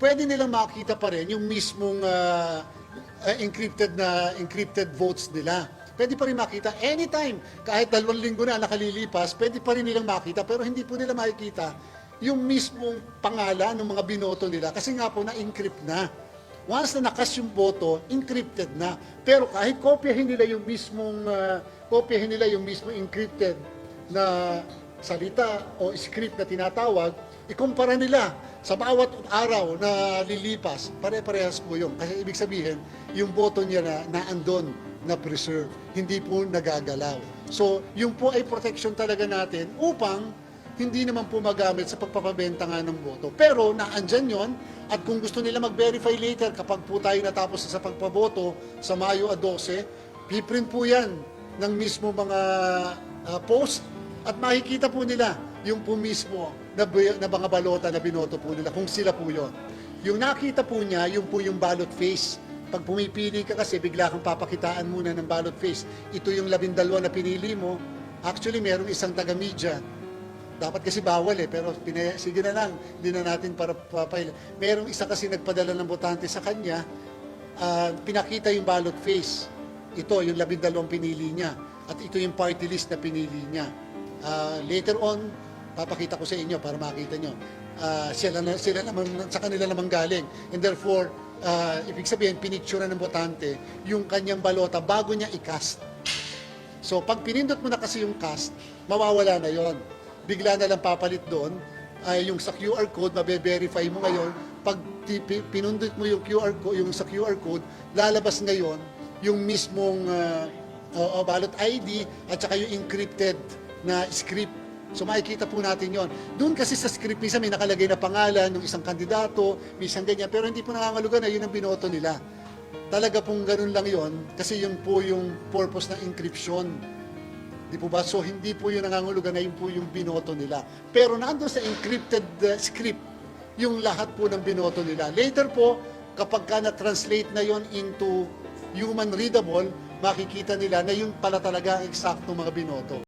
pwede nilang makita pa rin yung mismong ah, ah, encrypted na encrypted votes nila. Pwede pa rin makita anytime. Kahit dalawang linggo na nakalilipas, pwede pa rin nilang makita pero hindi po nila makikita yung mismong pangalan ng mga binoto nila kasi nga po na-encrypt na. Once na nakas yung boto, encrypted na. Pero kahit kopyahin nila yung mismong ah, kopyahin nila yung mismong encrypted na salita o script na tinatawag, ikumpara nila sa bawat araw na lilipas, pare-parehas po yun. Kasi ibig sabihin, yung boto niya na naandon, na preserve, hindi po nagagalaw. So, yung po ay protection talaga natin upang hindi naman po magamit sa pagpapabenta nga ng boto. Pero naandyan yon at kung gusto nila mag-verify later kapag po tayo natapos na sa pagpaboto sa Mayo 12, piprint po yan ng mismo mga ah, post at makikita po nila yung po mismo na, na mga balota na binoto po nila kung sila po yon. Yung nakita po niya, yung po yung ballot face. Pag pumipili ka kasi, bigla kang papakitaan muna ng ballot face. Ito yung labindalwa na pinili mo. Actually, merong isang taga-media dapat kasi bawal eh, pero pinaya, sige na lang, hindi na natin para papail. Merong isa kasi nagpadala ng botante sa kanya, ah, pinakita yung ballot face. Ito, yung labindalawang pinili niya. At ito yung party list na pinili niya. Ah, later on, papakita ko sa inyo para makita nyo. Ah, sila, na, sila naman, sa kanila naman galing. And therefore, ah, ibig sabihin, pinicture ng botante yung kanyang balota bago niya i-cast. So, pag pinindot mo na kasi yung cast, mawawala na yon. Bigla na lang papalit doon, ay yung sa QR code, mabe-verify mo ngayon. Pag ti- pi- pinundot mo yung QR code, yung sa QR code, lalabas ngayon yung mismong ah, oo, ballot ID at saka yung encrypted na script. So makikita po natin yon. Doon kasi sa script, minsan may nakalagay na pangalan ng isang kandidato, minsan ganyan, pero hindi po nangangalugan na yun ang binoto nila. Talaga pong ganun lang yon kasi yun po yung purpose ng encryption. Di po ba? So, hindi po yung nangangulugan na yun po yung binoto nila. Pero nandun sa encrypted uh, script, yung lahat po ng binoto nila. Later po, kapag ka na-translate na yon into human readable, makikita nila na yun pala talaga ang eksaktong mga binoto.